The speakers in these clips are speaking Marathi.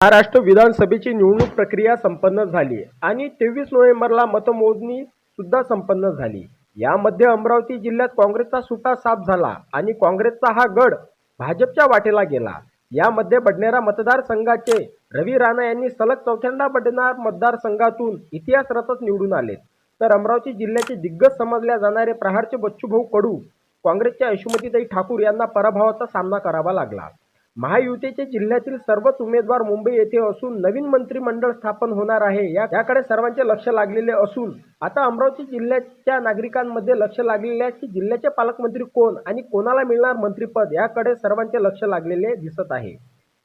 महाराष्ट्र विधानसभेची निवडणूक प्रक्रिया संपन्न झाली आणि तेवीस नोव्हेंबरला मतमोजणी सुद्धा संपन्न झाली. यामध्ये अमरावती जिल्ह्यात काँग्रेसचा सुटा साफ झाला आणि काँग्रेसचा हा गड भाजपच्या वाटेला गेला. यामध्ये बडनेरा मतदारसंघाचे रवी राणा यांनी सलग चौथ्यांदा बडनेरा मतदारसंघातून इतिहास रचत निवडून आले तर अमरावती जिल्ह्याचे दिग्गज समजल्या जाणारे प्रहारचे बच्चूभाऊ कडू काँग्रेसच्या यशोमतीताई ठाकूर यांना पराभवाचा सामना करावा लागला. महायुतीचे जिल्ह्यातील सर्वच उमेदवार मुंबई येथे असून नवीन मंत्रिमंडळ स्थापन होणार आहे. या याकडे सर्वांचे लक्ष लागलेले असून आता अमरावती जिल्ह्याच्या नागरिकांमध्ये लक्ष लागलेले आहे की जिल्ह्याचे पालकमंत्री कोण आणि कोणाला मिळणार मंत्रिपद याकडे सर्वांचे लक्ष लागलेले दिसत आहे.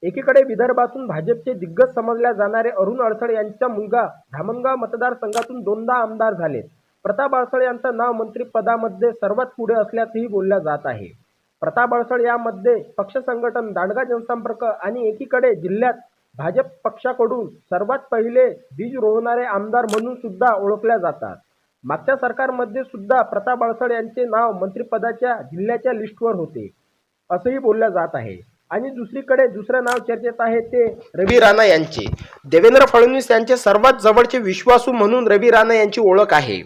एकीकडे विदर्भातून भाजपचे दिग्गज समजल्या जाणारे अरुण अडसळ यांचा मुलगा धामणगाव मतदारसंघातून दोनदा आमदार झालेत. प्रताप अडसळ यांचं नाव मंत्रिपदामध्ये सर्वात पुढे असल्याचंही बोलल्या जात आहे. प्रताप अडसळ यामध्ये पक्ष संघटन दांडगा जनसंपर्क आणि एकीकडे जिल्ह्यात भाजप पक्षाकडून सर्वात पहिले बीज रोवणारे आमदार म्हणून सुद्धा ओळखल्या जातात. मागच्या सरकारमध्ये सुद्धा प्रताप अडसळ यांचे नाव मंत्रिपदाच्या जिल्ह्याच्या लिस्टवर होते असंही बोललं जात आहे. आणि दुसरीकडे दुसरं नाव चर्चेत आहे ते रवी राणा यांचे. देवेंद्र फडणवीस यांचे सर्वात जवळचे विश्वासू म्हणून रवी राणा यांची ओळख आहे.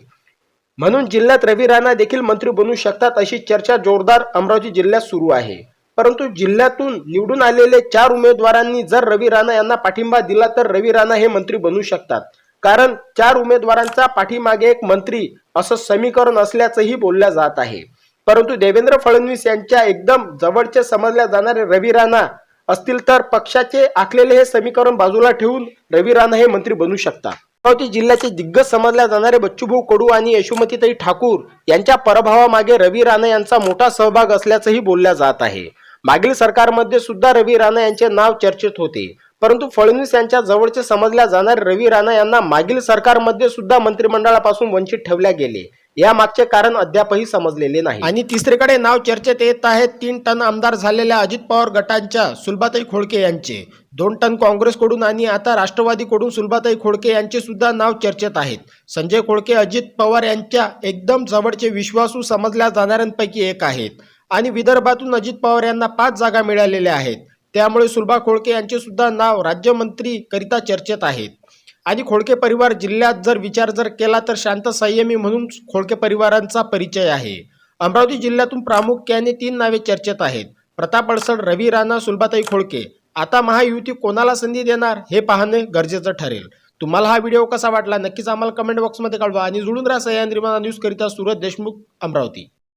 म्हणून जिल्ह्यात रवी राणा देखील मंत्री बनू शकतात अशी चर्चा जोरदार अमरावती जिल्ह्यात सुरू आहे. परंतु जिल्ह्यातून निवडून आलेले चार उमेदवारांनी जर रवी राणा यांना पाठिंबा दिला तर रवी राणा हे मंत्री बनू शकतात. कारण चार उमेदवारांचा पाठीमागे एक मंत्री असं समीकरण असल्याचंही बोलल्या जात आहे. परंतु देवेंद्र फडणवीस यांच्या एकदम जवळचे समजल्या जाणारे रवी राणा असतील तर पक्षाचे आखलेले हे समीकरण बाजूला ठेवून रवी राणा हे मंत्री बनू शकतात. अमरावती जिल्ह्याचे दिग्गज समजल्या जाणारे बच्चूभाऊ कडू आणि यशोमतीताई ठाकूर यांच्या पराभवामागे रवी राणा यांचा मोठा सहभाग असल्याचंही बोलल्या जात आहे. मागील सरकारमध्ये सुद्धा रवी राणा यांचे नाव चर्चेत होते. परंतु फडणवीस यांच्या जवळचे समजल्या जाणारे रवी राणा यांना मागील सरकारमध्ये सुद्धा मंत्रिमंडळापासून वंचित ठेवल्या गेले. या मागचे कारण अद्यापही समजलेले नाही. आणि तिसरीकडे नाव चर्चेत येत आहेत तीन टन आमदार झालेल्या अजित पवार गटांच्या सुलभाताई खोडके यांचे. दोन टन काँग्रेसकडून आणि आता राष्ट्रवादीकडून सुलभाताई खोडके यांचे सुद्धा नाव चर्चेत आहेत. संजय खोडके अजित पवार यांच्या एकदम जवळचे विश्वासू समजल्या जाणाऱ्यांपैकी एक आहेत. आणि विदर्भातून अजित पवार यांना पाच जागा मिळालेल्या आहेत. त्यामुळे सुलभा खोळके यांचे सुद्धा नाव राज्यमंत्री करिता चर्चेत आहेत. आणि खोडके परिवार जिल्ह्यात जर विचार जर केला तर शांत संयमी म्हणून खोडके परिवारांचा परिचय आहे. अमरावती जिल्ह्यातून प्रामुख्याने तीन नावे चर्चेत आहेत. प्रताप अडसड रवी राणा सुलभाताई खोडके. आता महायुती कोणाला संधी देणार हे पाहणे गरजेचं ठरेल. तुम्हाला हा व्हिडिओ कसा वाटला नक्कीच आम्हाला कमेंट बॉक्समध्ये कळवा आणि जुळून राहा सह्याद्री न्यूज करिता सुरत देशमुख अमरावती.